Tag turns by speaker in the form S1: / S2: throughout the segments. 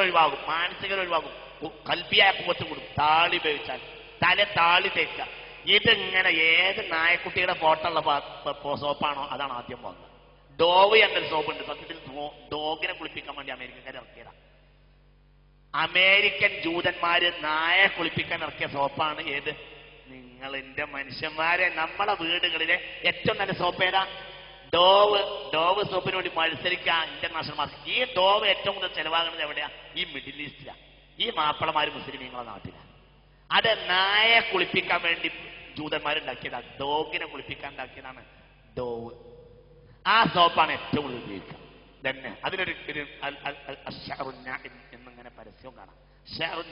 S1: ഒഴിവാകും. മാനസികത ഒഴിവാകും. കൽബിയായ പൂവത്ത് കൂടും. താളി ഉപയോഗിച്ചാൽ. തല താളി തേക്കുക. ഇതിങ്ങനെ ഏത് നായക്കുട്ടിയുടെ ഫോട്ടോ ഉള്ള പ- പ- പ- സോപ്പാണോ അതാണ് ആദ്യം പോകുന്നത് ഡോവ് എന്നൊരു സോപ്പ് ഉണ്ട് സത്യത്തിൽ ഡോഗിനെ കുളിപ്പിക്കാൻ വേണ്ടി അമേരിക്കക്കാരെ ഇറക്കിയതാണ് അമേരിക്കൻ ജൂതന്മാര് നായ കുളിപ്പിക്കാൻ ഇറക്കിയ സോപ്പാണ് ഏത്? നിങ്ങൾ എന്റെ മനുഷ്യന്മാരെ. നമ്മളെ വീടുകളിലെ ഏറ്റവും നല്ല സോപ്പ് ഏതാ? ഡോവ് ഡോവ് സോപ്പിന് വേണ്ടി മത്സരിക്കാൻ ഇന്റർനാഷണൽ മാർക്കറ്റ് ഈ ഡോവ് ഏറ്റവും കൂടുതൽ ചെലവാകുന്നത് എവിടെയാ? ഈ മിഡിൽ ഈസ്റ്റിലാ ഈ മാപ്പിളമാര് മുസ്ലിമീങ്ങളുടെ നാട്ടിലാണ് അത് നായെ കുളിപ്പിക്കാൻ വേണ്ടി ജൂതന്മാരുണ്ടാക്കിയതാണ് ഡോഗിനെ കുളിപ്പിക്കാൻ ഉണ്ടാക്കിയതാണ് ഡോവ് ആ സോപ്പാണ് ഏറ്റവും കൂടുതൽ ഉപയോഗിക്കുക. തന്നെ അതിനൊരു എന്നിങ്ങനെ പരസ്യവും കാണാം.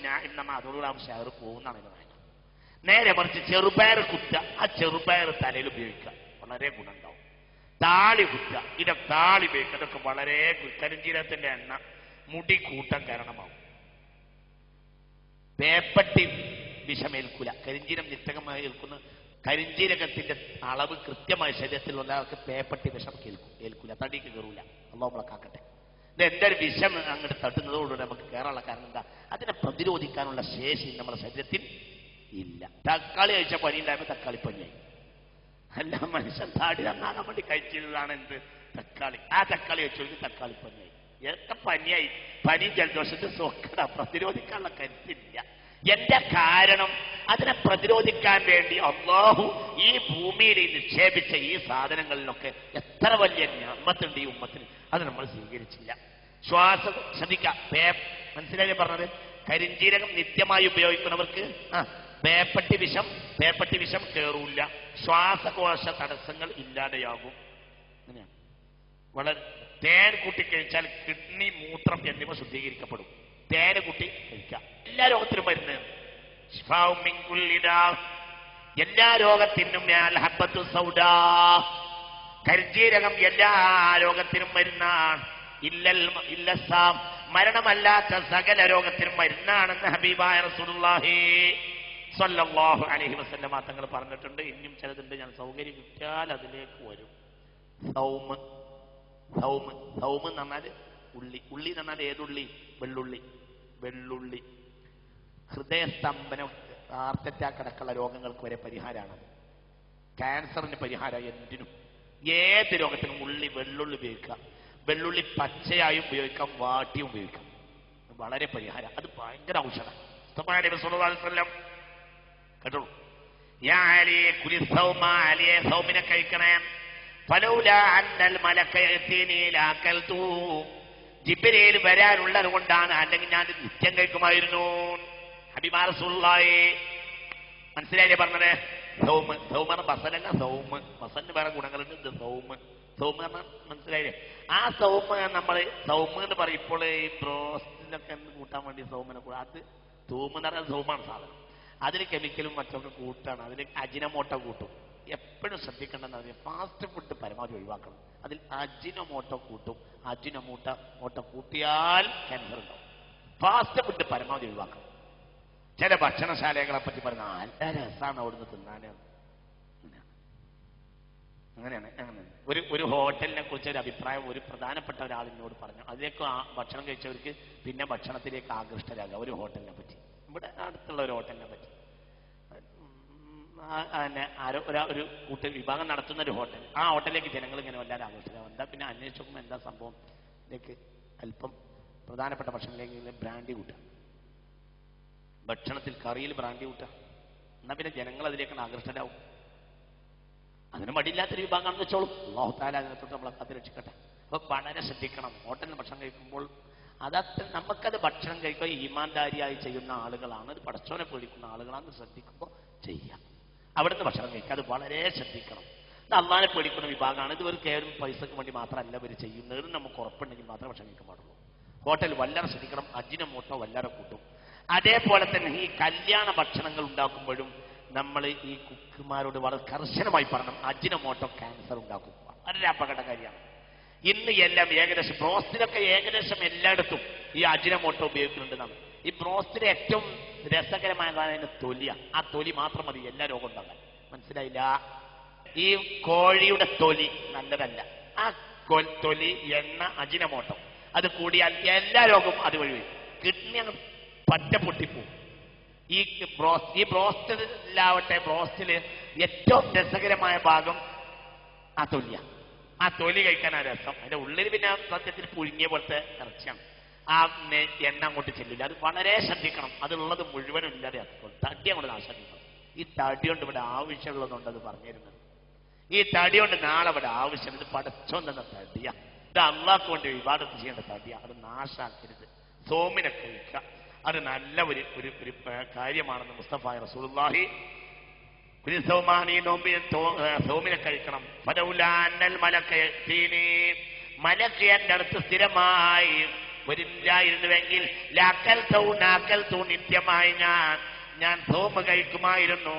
S1: ഞാൻ നമ്മൾ അതോടുകൂടി ആ ഷെയർ പോകുന്നതാണ് ഇത് പറയുന്നത് നേരെ മറിച്ച് ചെറുപയർ കുത്ത ആ ചെറുപയർ തലയിൽ ഉപയോഗിക്കുക. വളരെ ഗുണമുണ്ടാവും. താളി കുത്ത ഇതിന്റെ താളി വേക്ക് അതൊക്കെ വളരെ കരിഞ്ചീരത്തിന്റെ എണ്ണ. മുടി കൂട്ടം കാരണമാവും. വേപ്പട്ടി വിഷമേൽക്കൂല. കരിഞ്ചീരം നിത്തകമായി ഏൽക്കുന്ന. കരിഞ്ചീരകത്തിന്റെ അളവ് കൃത്യമായി ശരീരത്തിൽ ഒരാൾക്ക് പേപ്പട്ടി വിഷം കേൾക്കും. ഏൽക്കൂല. തടിക്ക് കയറൂല അള്ളാഹുളെ കാക്കട്ടെ. ഇത് വിഷം അങ്ങോട്ട് തട്ടുന്നതോടുകൂടി നമുക്ക് കയറാനുള്ള കാരണം എന്താ? അതിനെ പ്രതിരോധിക്കാനുള്ള ശേഷി നമ്മുടെ ശരീരത്തിൽ ഇല്ല. തക്കാളി കഴിച്ച പനി ഉണ്ടായപ്പോ തക്കാളി പനിയായി. അല്ല മനുഷ്യൻ താടി നന്നാകാൻ വേണ്ടി കഴിച്ചിരുന്നതാണ് എന്ത്? തക്കാളി. ആ തക്കാളി വെച്ചോൾക്ക് തക്കാളി പനിയായി. എത്ര പനിയായി? പനി ജലദോഷത്തെ സ്വക്കട പ്രതിരോധിക്കാനുള്ള കരുത്തില്ല. എന്റെ കാരണം? അതിനെ പ്രതിരോധിക്കാൻ വേണ്ടി അള്ളാഹു ഈ ഭൂമിയിൽ നിക്ഷേപിച്ച ഈ സാധനങ്ങളിലൊക്കെ എത്ര വലിയ ഞമ്മത്തുണ്ട് ഈ ഉമ്മത്തിന്? അത് നമ്മൾ സ്വീകരിച്ചില്ല. ശ്വാസം ശ്രദ്ധിക്കാം. പേ മനസ്സിലായി പറഞ്ഞത്? കരിഞ്ജീരകം നിത്യമായി ഉപയോഗിക്കുന്നവർക്ക് ആ പേപ്പട്ടി വിഷം പേപ്പട്ടി വിഷം കയറൂല ശ്വാസകോശ തടസ്സങ്ങൾ ഇല്ലാതെയാകും വളരെ തേൻ കുട്ടി കഴിച്ചാൽ കിഡ്നി മൂത്രം എന്നിവ ശുദ്ധീകരിക്കപ്പെടും. തേൻ കുട്ടി കഴിക്കാം എല്ലാ രോഗത്തിനും മരുന്ന്. എല്ലാ രോഗത്തിനും കരിജീരകം എല്ലാ രോഗത്തിനും മരുന്നാണ്. ഇല്ലൽ മരണമല്ലാത്ത സകല രോഗത്തിനും മരുന്നാണെന്ന് ഹബീബായ റസൂലുള്ളാഹി സ്വല്ലല്ലാഹു അലഹി വസല്ലമ തങ്ങൾ പറഞ്ഞിട്ടുണ്ട് ഇനിയും ചിലതുണ്ട് ഞാൻ സൗകര്യം കിട്ടിയാൽ അതിലേക്ക് വരും. സൗമ് സൗമ് സൗമ് എന്ന് പറഞ്ഞാൽ ഉള്ളി. ഉള്ളി എന്ന് പറഞ്ഞാൽ ഏതുള്ളി? വെള്ളുള്ളി. വെള്ളുള്ളി. ഹൃദയസ്തംഭനം ഹാർട്ട് അറ്റാക്ക് അടക്കമുള്ള രോഗങ്ങൾക്ക് വരെ പരിഹാരമാണ് ക്യാൻസറിന് പരിഹാരം എന്തിനും. ഏത് രോഗത്തിനും ഉള്ളി വെള്ളുള്ളി ഉപയോഗിക്കാം വെള്ളുള്ളി പച്ചയായും ഉപയോഗിക്കാം വാട്ടിയും ഉപയോഗിക്കാം. വളരെ പരിഹാരം. അത് ഭയങ്കര ഔഷധം. കേട്ടോ യാ അലി കുലി സൗമ ലാക്കൽതു ജിബ്രീൽ വരാനുള്ളത് കൊണ്ടാണ് അല്ലെങ്കിൽ ഞാൻ നിത്യം കഴിക്കുമായിരുന്നു അഭിമാനസുള്ളായി മനസ്സിലായില്ലേ പറഞ്ഞത്? സൗമ് സൗമ എന്ന ബസലല്ല സൗമ്. ബസലിന് വേറെ ഗുണങ്ങളുണ്ട് ഇത് സൗമ്. സൗമ് മനസ്സിലായില്ലേ? ആ സൗമ് നമ്മൾ സൗമ് എന്ന് പറയും ഇപ്പോൾ ഈ ബ്രോസ്റ്റിലൊക്കെ കൂട്ടാൻ വേണ്ടി സൗമനെ അത് തൂമെന്ന് പറഞ്ഞാൽ സൗമാണ് സാധനം. അതിൽ കെമിക്കലും മറ്റൊക്കെ കൂട്ടാണ്. അതിന് അജിനമോട്ട കൂട്ടും. എപ്പോഴും ശ്രദ്ധിക്കേണ്ടത് ഫാസ്റ്റ് ഫുഡ് പരമാവധി ഒഴിവാക്കണം. അതിൽ അജിനമോട്ട കൂട്ടും. അജിനമോട്ട മോട്ട കൂട്ടിയാൽ ക്യാൻസർ ഉണ്ടാവും. ഫാസ്റ്റ് ഫുഡ് പരമാവധി ഒഴിവാക്കണം. ചില ഭക്ഷണശാലകളെ പറ്റി പറഞ്ഞ നല്ല രസമാണ് അവിടുന്ന് തിന്നാന്. അങ്ങനെയാണ് അങ്ങനെയാണ്. ഒരു ഒരു ഹോട്ടലിനെ കുറിച്ച് ഒരു അഭിപ്രായം ഒരു പ്രധാനപ്പെട്ട ഒരാൾ എന്നോട് പറഞ്ഞു. അതിലേക്ക് ഭക്ഷണം കഴിച്ചവർക്ക് പിന്നെ ഭക്ഷണത്തിലേക്ക് ആകൃഷ്ടരാകുക ഒരു ഹോട്ടലിനെ പറ്റി. ഇവിടെ അടുത്തുള്ള ഒരു ഹോട്ടലിനെ പറ്റി. ഒരു കൂട്ട വിഭാഗം നടത്തുന്ന ഒരു ഹോട്ടൽ. ആ ഹോട്ടലിലേക്ക് ജനങ്ങൾ ഇങ്ങനെ വല്ലാതെ ആഘോഷിക്കാം എന്താ പിന്നെ അന്വേഷിച്ച് എന്താ സംഭവം? ഇതിലേക്ക് അല്പം പ്രധാനപ്പെട്ട ഭക്ഷണത്തിലേക്ക് ബ്രാൻഡി കൂട്ടുക. ഭക്ഷണത്തിൽ കറിയിൽ ബ്രാൻഡി കൂട്ടുക. എന്നാ പിന്നെ ജനങ്ങൾ അതിലേക്കാണ് ആകർഷകരാവും അതിന് മടിയില്ലാത്തൊരു വിഭാഗം വെച്ചോളൂ. ലോഹത്താല താല അതിനകത്തോട്ട് നമ്മളെ കാത്ത് രക്ഷിക്കട്ടെ അപ്പൊ വളരെ ശ്രദ്ധിക്കണം. ഹോട്ടലിൽ ഭക്ഷണം കഴിക്കുമ്പോൾ അതത്ര നമുക്കത് ഭക്ഷണം കഴിക്കുക ഈമാൻദാരിയായി ചെയ്യുന്ന ആളുകളാണ്. അത് പടച്ചോനെ പേടിക്കുന്ന ആളുകളാണെന്ന് ശ്രദ്ധിക്കുമ്പോൾ ചെയ്യാം. അവിടുന്ന് ഭക്ഷണം കഴിക്കുക അത് വളരെ ശ്രദ്ധിക്കണം. ഇത് അള്ളാനെ പേടിക്കുന്ന വിഭാഗമാണ്. ഇത് ഒരു കേവലം പൈസക്ക് വേണ്ടി മാത്രമല്ല ഇവർ ചെയ്യുന്നത്. നമുക്ക് ഉറപ്പുണ്ടെങ്കിൽ മാത്രമേ ഭക്ഷണം കഴിക്കാൻ പാടുള്ളൂ. ഹോട്ടൽ വല്ലാതെ ശ്രദ്ധിക്കണം. അജിന മൂട്ടോ വല്ലാതെ കൂട്ടും. അതേപോലെ തന്നെ ഈ കല്യാണ ഭക്ഷണങ്ങൾ ഉണ്ടാക്കുമ്പോഴും നമ്മൾ ഈ കുക്കുമാരോട് വളരെ കർശനമായി പറയണം. അജിനമോട്ടോ ക്യാൻസർ ഉണ്ടാക്കും. വളരെ അപകടകാരിയാണ്. ഇന്ന് എല്ലാം ഏകദേശം ബ്രോസ്റ്റിലൊക്കെ ഏകദേശം എല്ലായിടത്തും ഈ അജിനമോട്ടോ ഉപയോഗിക്കുന്നുണ്ടെന്നാണ്. ഈ ബ്രോസ്റ്റിലെ ഏറ്റവും രസകരമായ കാര്യം അതിന്റെ തൊലിയാ. ആ തൊലി മാത്രം മതി എല്ലാ രോഗം ഉണ്ടാകാൻ മനസ്സിലായില്ല? ഈ കോഴിയുടെ തൊലി നല്ലതല്ല. ആ തൊലി എണ്ണ അജിനമോട്ടം അത് കൂടിയാൽ എല്ലാ രോഗവും അതുവഴി വരും. കിഡ്നി അങ്ങ് പറ്റ പൊട്ടിപ്പോവും. ഈ ബ്രോസ്റ്റ് ഈ ബ്രോസ്റ്റിലാവട്ടെ ബ്രോസ്റ്റിൽ ഏറ്റവും രസകരമായ ഭാഗം ആ തൊലിയ. ആ തൊലി കഴിക്കാൻ ആ രസം. അതിന്റെ ഉള്ളിൽ പിന്നെ സത്യത്തിൽ പുഴുങ്ങിയ പോലത്തെ ഇറച്ചിയാണ്. ആ എണ്ണ അങ്ങോട്ട് ചെല്ലില്ല. അത് വളരെ ശ്രദ്ധിക്കണം. അതുള്ളത് മുഴുവനും ഇല്ലാതെ തടി അങ്ങോട്ട് നാശാക്കിക്കണം ഈ തടി കൊണ്ട് ഇവിടെ ആവശ്യമുള്ളതുകൊണ്ട് അത് പറഞ്ഞിരുന്നത്. ഈ തടി കൊണ്ട് നാളെ ഇവിടെ ആവശ്യം ഇത് പടച്ചോൻ തന്ന തടിയ. ഇത് അള്ളാഹ് കൊണ്ട് വിവാദത്ത് ചെയ്യേണ്ട തടിയ. അത് നാശാക്കരുത്. സോമിനെ കഴിക്കുക അത് നല്ല ഒരു ഒരു കാര്യമാണെന്ന് മുസ്തഫ റസൂലുള്ളാഹി ഒരു സൗമാനി നോമ്പിന് സൗമിനെ കഴിക്കണം ഫലൗലാന്നൽ മലക്ക്. മലക്ക് എന്റെ അടുത്ത് സ്ഥിരമായി വരില്ലായിരുന്നുവെങ്കിൽ ലാക്കൽ നിത്യമായി ഞാൻ ഞാൻ സോമ കഴിക്കുമായിരുന്നു